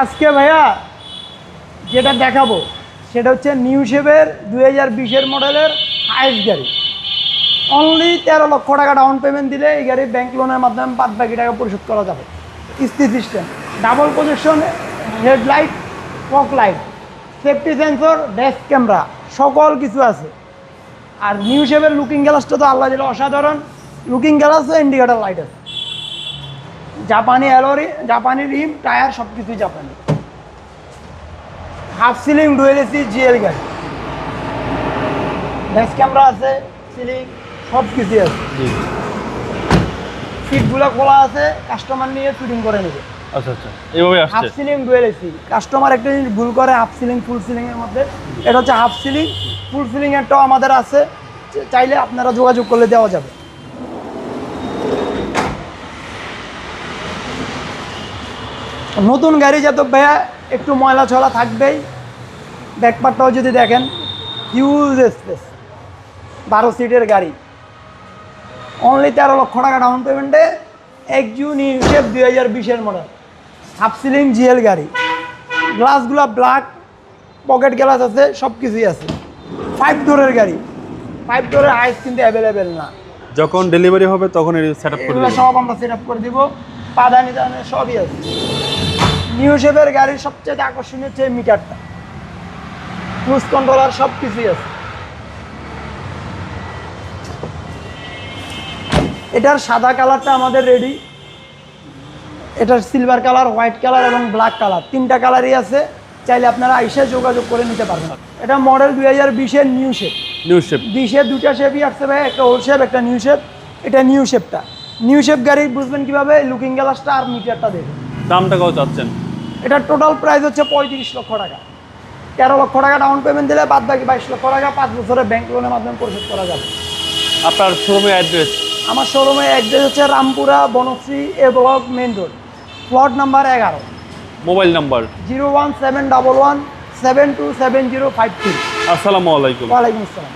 আজকে ভাইয়া যেটা দেখাবো, সেটা হচ্ছে নিউ শেপের দুই হাজার বিশের মডেলের হাইস্ট গাড়ি। অনলি তেরো লক্ষ টাকা ডাউন পেমেন্ট দিলে এই গাড়ি ব্যাংক লোনের মাধ্যমে বাদ বাকি টাকা পরিশোধ করা যাবে। কিস্তি system double projection headlight fog light safety sensor desk camera সকল কিছু আছে। আর নিউ শেপের লুকিং গ্লাসটা তো আল্লাহ দিলে অসাধারণ। লুকিং গ্লাস ইন্ডিকেটার লাইট আছে। জাপানি অ্যালোরি জাপানি রিম টায়ার সব কিছুই জাপানি। Half ceiling dual AC GL গাড়ি। ড্যাশ ক্যামেরা আছে সিলিং সব কিছুই আছে সিটগুলো খোলা আছে কাস্টমার নিয়ে ফিটিং করে নেবে। আচ্ছা আচ্ছা। এইভাবে half ceiling dual AC customer একটা জিনিস ভুল করে হাফ সিলিং ফুল সিলিং এর মধ্যে। এটা হচ্ছে হাফ সিলিং ফুল সিলিং এরটাও আমাদের আছে। চাইলে আপনারা যোগাযোগ করলে দেওয়া যাবে। নতুন গাড়ি যত ভাইয়া একটু ময়লা ছলা থাকবেই। ব্যাকপারটাও যদি দেখেন হিউজ স্পেস বারো সিটের গাড়ি। অনলি তেরো লক্ষ টাকা ডাউন পেমেন্টে এক জুন হিসেব দুই হাজার বিশের মডেল হাফ সিলিং জিএল গাড়ি। গ্লাসগুলো ব্ল্যাক পকেট গ্লাস আছে সব কিছুই আছে ফাইভ ডোরের গাড়ি। ফাইভ ডোরের আইস কিন্তু অ্যাভেলেবেল না। যখন ডেলিভারি হবে তখন সেট আপ করে সব আমরা সেট আপ করে দিব। পাদানি দানি সবই আছে। নিউ শেপের গাড়ির সবচেয়ে আকর্ষণীয় হচ্ছে মিটারটা ক্রুজ কন্ট্রোলার সব কিছুই আছে। এটার সাদা কালারটা আমাদের রেডি এটার সিলভার কালার হোয়াইট কালার এবং ব্ল্যাক কালার তিনটা কালারই আছে চাইলে আপনারা আইসে যোগাযোগ করে নিতে পারবেন। এটা মডেল দুই হাজার বিশের নিউ শেপ নিউ শেপ বিশের দুটা শেপই আসছে ভাই একটা ওল্ড শেপ একটা নিউ শেপ এটা নিউ শেপটা নিউ শেপ গাড়ি বুঝবেন কীভাবে? লুকিং গ্লাসটা আর মিটারটা দেখবেন দামটা কত চাচ্ছেন? এটার টোটাল প্রাইস হচ্ছে পঁয়ত্রিশ লক্ষ টাকা। তেরো লক্ষ টাকা ডাউন পেমেন্ট দিলে বাদ বাকি বাইশ লক্ষ টাকা পাঁচ বছরের ব্যাংক লোনের মাধ্যমে পরিশোধ করা যাবে। আপনার শোরুমের অ্যাড্রেস আমার শোরুমের অ্যাড্রেস হচ্ছে Rampura Banasree A block main road plot number এগারো। Mobile number zero one seven double one seven two seven zero five three আসসালামু আলাইকুম। ওয়ালাইকুম আসসালাম।